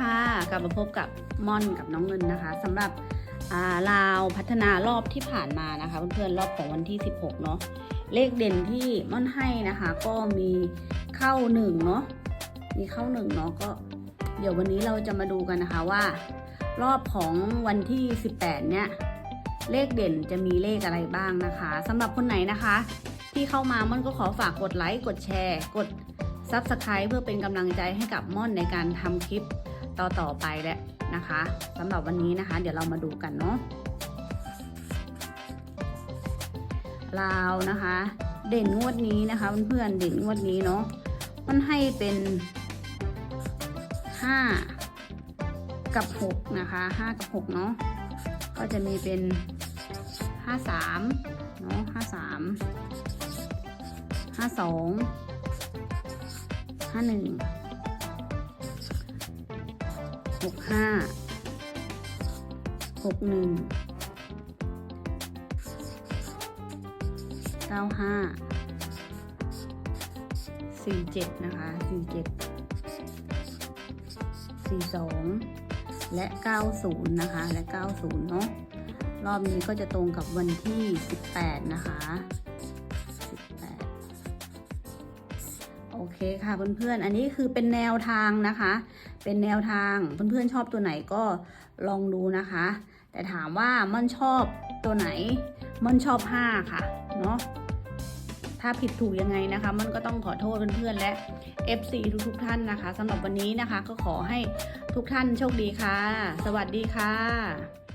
ค่ะ กลับมาพบกับม่อนกับน้องเงินนะคะสำหรับาลาวพัฒนารอบที่ผ่านมานะคะ เพื่อนๆรอบของวันที่ 16 เนาะเลขเด่นที่ม่อนให้นะคะ ก็มีเข้าหนึ่งเนาะมีเข้าหนึ่งเนาะก็ เดี๋ยววันนี้เราจะมาดูกันนะคะว่า รอบของวันที่ 18 เนี่ย เลขเด่นจะมีเลขอะไรบ้างนะคะสำหรับคนไหนนะคะ ที่เข้ามาม่อนก็ขอฝากกดไลค์กดแชร์ กด Subscribe เพื่อเป็นกำลังใจให้กับม่อนในการทำคลิป ต่อๆไปแหละนะคะสำหรับวันนี้นะคะ เดี๋ยวเรามาดูกันเนาะลาวนะคะ เด่นงวดนี้นะคะเพื่อนๆเด่นงวดนี้เนาะมันให้เป็น5กับ6นะคะ5กับ6เนาะก็จะมีเป็น53เนาะ53 52ห้าหนึ่ง หกห้าหกหนึ่งเก้าห้าสี่เจ็ดนะคะสี่เจ็ดสี่สองและเก้าศูนย์นะคะ และเก้าศูนย์เนาะ รอบนี้ก็จะตรงกับวันที่สิบแปดนะคะ โอเคค่ะเพื่อนๆ อันนี้คือเป็นแนวทางนะคะ เป็นแนวทางเพื่อนๆชอบตัวไหนก็ลองดูนะคะ แต่ถามว่ามันชอบตัวไหน มันชอบ5ค่ะเนาะถ้าผิดถูกยังไงนะคะ มันก็ต้องขอโทษเพื่อนๆและ FC ทุกๆท่านนะคะสำหรับวันนี้นะคะ ก็ขอให้ทุกท่านโชคดีค่ะ สวัสดีค่ะ